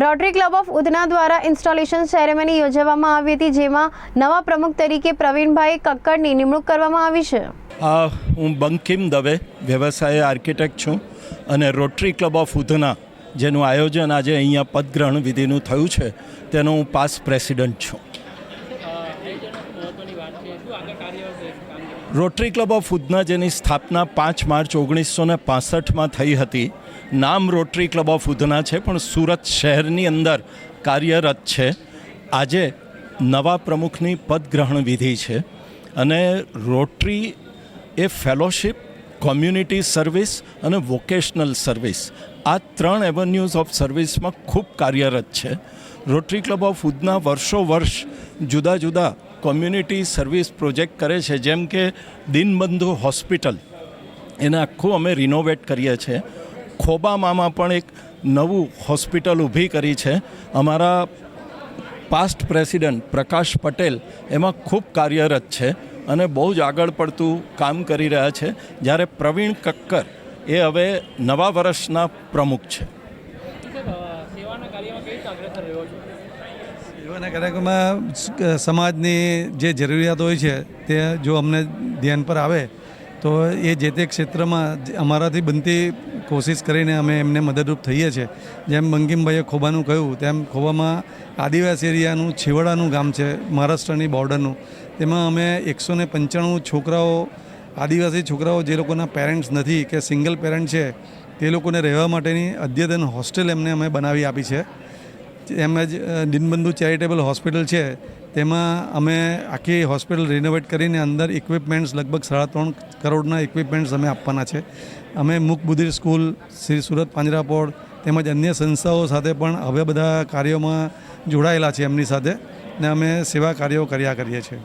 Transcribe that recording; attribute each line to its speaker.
Speaker 1: Rotary club of Udhna દ્વારા installation ceremony યોજવામાં આવી હતી, જેમાં નવા પ્રમુખ તરીકે પ્રવીણભાઈ કક્કડની નિમણૂક કરવામાં આવી છે.
Speaker 2: હું બંકિમ દવે, વ્યવસાય આર્કિટેક્ટ છું અને રોટરી ક્લબ ઓફ ઉધના જેનું આયોજન આજે અહીંયા પદગ્રહણ વિધિનું થયું છે, તેનો હું પાસ પ્રેસિડેન્ટ છું. રોટરી ક્લબ ઓફ ઉધના જેની સ્થાપના પાંચ માર્ચ ઓગણીસો ને પાસઠમાં થઈ હતી, નામ રોટરી ક્લબ ઓફ ઉધના છે, પણ સુરત શહેરની અંદર કાર્યરત છે. આજે નવા પ્રમુખની પદગ્રહણ વિધિ છે અને રોટરી એ ફેલોશિપ, કોમ્યુનિટી સર્વિસ અને વોકેશનલ સર્વિસ. આ ત્રણ એવન્યુઝ ઓફ સર્વિસમાં ખૂબ કાર્યરત છે. રોટરી ક્લબ ઓફ ઉધના વર્ષો વર્ષ જુદા જુદા કોમ્યુનિટી સર્વિસ પ્રોજેક્ટ કરે છે, જેમ કે દિનબંધુ હોસ્પિટલ. એને આખું અમે રિનોવેટ કરીએ છીએ. ખોબામામાં પણ એક નવું હોસ્પિટલ ઊભી કરી છે. અમારા પાસ્ટ પ્રેસિડન્ટ પ્રકાશ પટેલ એમાં ખૂબ કાર્યરત છે અને બહુ જ આગળ પડતું કામ કરી રહ્યા છે. જ્યારે પ્રવીણ કક્કર એ હવે નવા વર્ષના પ્રમુખ છે.
Speaker 3: છો?
Speaker 4: સેવાના કાર્યક્રમમાં સમાજની જે જરૂરિયાત હોય છે, તે જો અમને ધ્યાન પર આવે, તો એ જે તે ક્ષેત્રમાં અમારાથી બનતી કોશિશ કરીને અમે એમને મદદરૂપ થઈએ છીએ. જેમ બંકિમભાઈએ ખોબાનું કહ્યું, તેમ ખોબામાં આદિવાસી એરિયાનું છેવાડાનું ગામ છે, મહારાષ્ટ્રની બોર્ડરનું. તેમાં અમે એકસો ને પંચાણું છોકરાઓ, આદિવાસી છોકરાઓ જે લોકોના પેરેન્ટ્સ નથી કે સિંગલ પેરેન્ટ છે, તે લોકોને રહેવા માટેની અદ્યતન હોસ્ટેલ એમને અમે બનાવી આપી છે. એમ જ દિનબંધુ ચેરિટેબલ હોસ્પિટલ છે. તેમાં અમે આખી હોસ્પિટલ રિનોવેટ કરીને અંદર ઇક્વિપમેન્ટ્સ લગભગ સાડા ત્રણ કરોડના ઇક્વિપમેન્ટ્સ અમે આપવાના છે. અમે મુક સ્કૂલ, શ્રી સુરત પાંજરાપોળ તેમજ અન્ય સંસ્થાઓ સાથે પણ હવે બધા કાર્યોમાં જોડાયેલા છે એમની સાથે ને અમે સેવા કાર્યો કર્યા કરીએ છીએ.